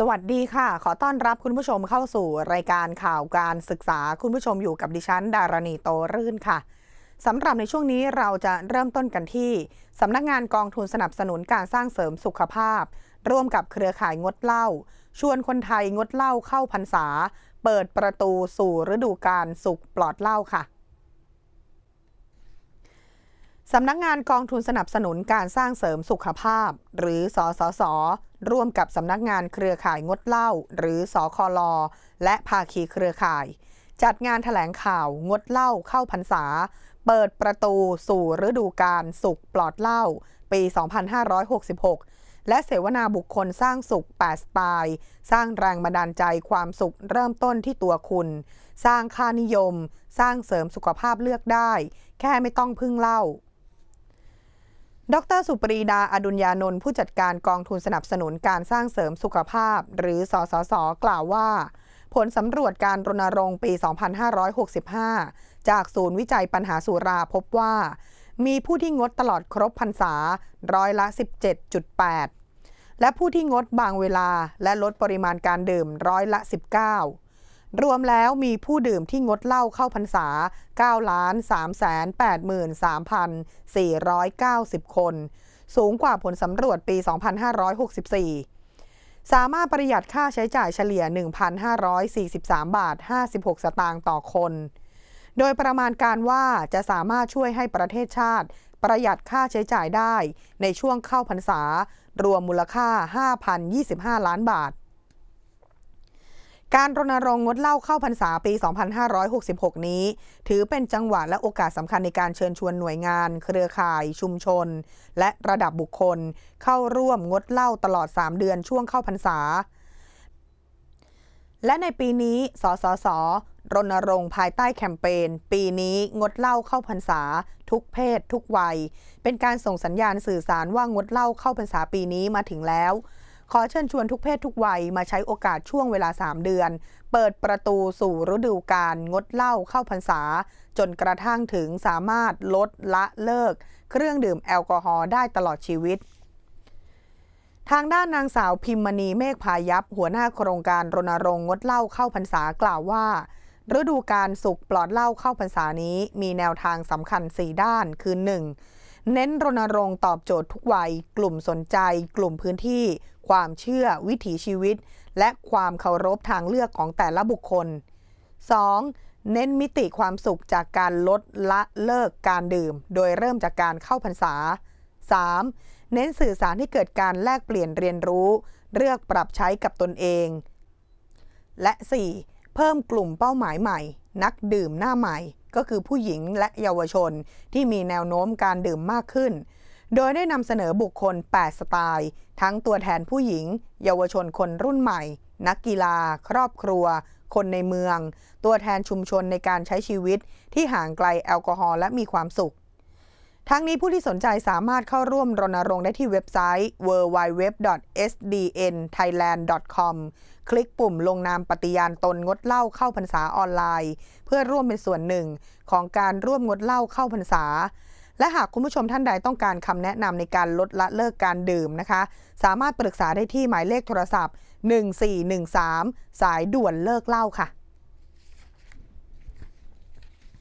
สวัสดีค่ะ ขอต้อนรับคุณผู้ชมเข้าสู่รายการข่าวการศึกษาคุณผู้ชมอยู่กับดิฉัน ดารณีโตรื่นค่ะสำหรับในช่วงนี้เราจะเริ่มต้นกันที่สำนักงานกองทุนสนับสนุนการสร้างเสริมสุขภาพ ร่วมกับเครือข่ายงดเหล้าชวนคนไทยงดเหล้าเข้าพรรษา เปิดประตูสู่ฤดูการสุขปลอดเหล้าค่ะ สำนักงานกองทุนสนับสนุนการสร้างเสริมสุขภาพ หรือสสส ร่วมกับสำนักงานเครือข่ายงดเหล้าหรือสอคอลอและภาคีเครือข่าย จัดงานถแถลงข่าวงดเหล้าเข้าพรรษา เปิดประตูสู่ฤดูการสุขปลอดเหล้าปี 2566 และเสวนาบุคคลสร้างสุข 8 สไตล์ สร้างแรงบันดาลใจความสุขเริ่มต้นที่ตัวคุณ สร้างค่านิยม สร้างเสริมสุขภาพเลือกได้ แค่ไม่ต้องพึ่งเหล้า ดรสุปรีดาอดุญญานนท์ผู้จัดการกองทุนสนับสนุนการสร้างเสริมสุขภาพ หรือสสส กล่าวว่า ผลสำรวจการรณรงค์ปี 2565 จากศูนย์วิจัยปัญหาสุราพบว่า มีผู้ที่งดตลอดครบพรรษาร้อยละ 17.8 และผู้ที่งดบางเวลาและลดปริมาณการดื่มร้อยละ 19 รวมแล้วมีผู้ดื่มที่งดเหล้าเข้าพรรษา 9 ล้าน3 8 3 490 คน สูงกว่าผลสำรวจปี 2564 สามารถประหยัดค่าใช้จ่ายเฉลี่ย 1,543 บาท 56 สตางค์ต่อคน โดยประมาณการว่าจะสามารถช่วยให้ประเทศชาติ ประหยัดค่าใช้จ่ายได้ในช่วงเข้าพรรษา รวมมูลค่า 5,025 ล้านบาท การรณรงค์งดเหล้าเข้าพรรษาปี 2566 นี้ ถือเป็นจังหวะและโอกาสสำคัญในการเชิญชวนหน่วยงาน เครือข่าย ชุมชน และระดับบุคคล เข้าร่วมงดเหล้าตลอด 3 เดือนช่วงเข้าพรรษา และในปีนี้ สสส รณรงค์ภายใต้แคมเปญ ปีนี้งดเหล้าเข้าพรรษา ทุกเพศ ทุกวัย เป็นการส่งสัญญาณสื่อสารว่างดเหล้าเข้าพรรษาปีนี้มาถึงแล้ว ขอเชิญชวนทุกเพศทุกวัยมาใช้โอกาสช่วงเวลา 3 เดือน เปิดประตูสู่ฤดูการงดเหล้าเข้าพรรษา จนกระทั่งถึงสามารถลดละเลิก เครื่องดื่มแอลกอฮอล์ได้ตลอดชีวิตทางด้านนางสาวพิมมณีเมฆพายัพหัวหน้าโครงการรณรงค์งดเหล้าเข้าพรรษากล่าวว่า ฤดูการสุขปลอดเหล้าเข้าพรรษานี้ มีแนวทางสำคัญ 4 ด้านคือ 1. เน้นรณรงค์ตอบโจทย์ทุกวัย กลุ่มสนใจ กลุ่มพื้นที่ ความเชื่อ วิถีชีวิต และความเคารพทางเลือกของแต่ละบุคคล 2. เน้นมิติความสุขจากการลดละเลิกการดื่ม โดยเริ่มจากการเข้าพรรษา 3. เน้นสื่อสารให้เกิดการแลกเปลี่ยนเรียนรู้ เลือกปรับใช้กับตนเอง และ 4. เพิ่มกลุ่มเป้าหมายใหม่ นักดื่มหน้าใหม่ ก็คือผู้หญิงและเยาวชนที่มีแนวโน้มการดื่มมากขึ้น โดยได้นำเสนอบุคคล 8 สไตล์ ทั้งตัวแทนผู้หญิง เยาวชนคนรุ่นใหม่ นักกีฬา ครอบครัว คนในเมือง ตัวแทนชุมชนในการใช้ชีวิตที่ห่างไกลแอลกอฮอล์และมีความสุข ทั้งนี้ผู้ที่สนใจสามารถเข้าร่วมรณรงค์ได้ที่เว็บไซต์ www.sdnthailand.com คลิกปุ่มลงนามปฏิญาณตนงดเหล้าเข้าพรรษาออนไลน์ เพื่อร่วมเป็นส่วนหนึ่งของการร่วมงดเหล้าเข้าพรรษา และหากคุณผู้ชมท่านใดต้องการคำแนะนำในการลดละเลิกการดื่มนะคะ สามารถปรึกษาได้ที่หมายเลขโทรศัพท์ 1413 สายด่วนเลิกเหล้าค่ะ